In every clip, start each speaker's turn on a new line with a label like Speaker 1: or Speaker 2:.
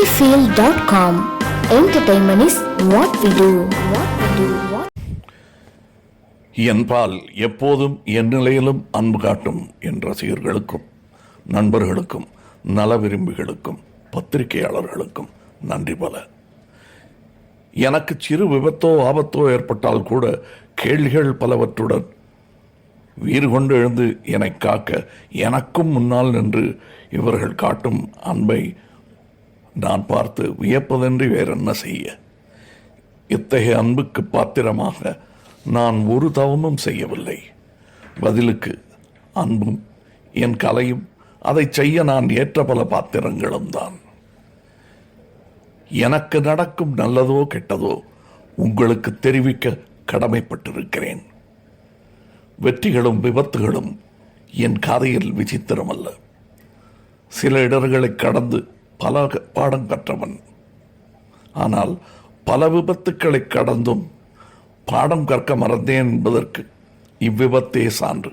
Speaker 1: Cinefield.com. Entertainment is what we do.
Speaker 2: என்பால் எப்போதும் என் நிலையிலும் அன்பு காட்டும் என் ரசிகர்களுக்கும் நண்பர்களுக்கும் நல விரும்பிகளுக்கும் பத்திரிகையாளர்களுக்கும் நன்றி பல எனக்கு சிறு விபத்தோ ஆபத்தோ ஏற்பட்டால் கூட கேள்விகள் பலவற்றுடன் வீறு கொண்டு எழுந்து என்னை காக்க எனக்கும் முன்னால் நின்று இவர்கள் காட்டும் அன்பை நான் பார்த்து வியப்பதன்றி வேறென்ன செய்ய? இத்தகைய அன்புக்கு பாத்திரமாக நான் ஒரு தவமும் செய்யவில்லை. பதிலுக்கு அன்பும் என் கலையும் அதை செய்ய நான் ஏற்ற பல பாத்திரங்களும் தான். எனக்கு நடக்கும் நல்லதோ கெட்டதோ உங்களுக்கு தெரிவிக்க கடமைப்பட்டிருக்கிறேன். வெற்றிகளும் விபத்துகளும் என் கதையில் விசித்திரமல்ல. சில இடர்களை கடந்து பல பாடம் கற்றவன். ஆனால் பல விபத்துக்களை கடந்தும் பாடம் கற்க மறந்தேன் என்பதற்கு இவ்விபத்தே சான்று.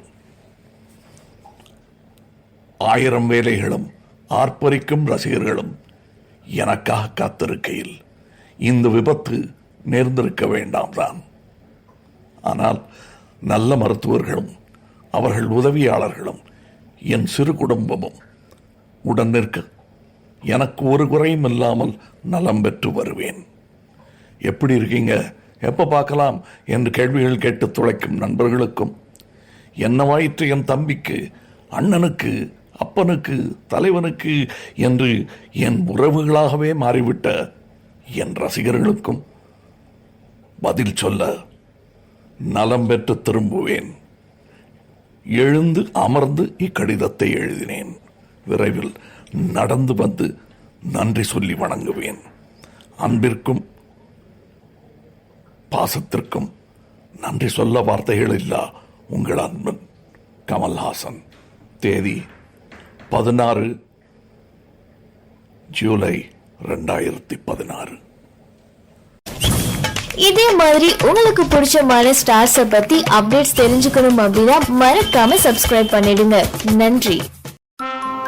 Speaker 2: ஆயிரம் வேலைகளும் ஆர்ப்பரிக்கும் ரசிகர்களும் எனக்காக காத்திருக்கையில் இந்த விபத்து நேர்ந்திருக்க வேண்டாம் தான். ஆனால் நல்ல மருத்துவர்களும் அவர்கள் உதவியாளர்களும் என் சிறு குடும்பமும் உடன் நிற்க எனக்கு ஒரு குறையும் இல்லாமல் நலம் பெற்று வருவேன். எப்படி இருக்கீங்க? எப்போ பார்க்கலாம்? என்று கேள்விகள் கேட்டு துளைக்கும் நண்பர்களுக்கும். என்னவாயிற்று என் தம்பிக்கு அண்ணனுக்கு அப்பனுக்கு தலைவனுக்கு என்று என் உறவுகளாகவே மாறிவிட்ட என் ரசிகர்களுக்கும் பதில் சொல்ல நலம் பெற்று திரும்புவேன். எழுந்து அமர்ந்து இக்கடிதத்தை எழுதினேன். விரைவில் நடந்து வந்து நன்றி சொல்லி வணங்குவேன். அன்பிற்கும் பாசத்திற்கும் நன்றி சொல்ல வார்த்தைகள் இல்லா உங்கள் அன்பன் கமல்ஹாசன். தேதி பதினாறு ஜூலை ரெண்டாயிரத்தி பதினாறு.
Speaker 1: இதே மாதிரி உங்களுக்கு பிடிச்சமான ஸ்டார்ஸ பத்தி அப்டேட்ஸ் தெரிஞ்சுக்கணும் அப்படின்னா மறக்காம சப்ஸ்கிரைப் பண்ணிடுங்க. நன்றி.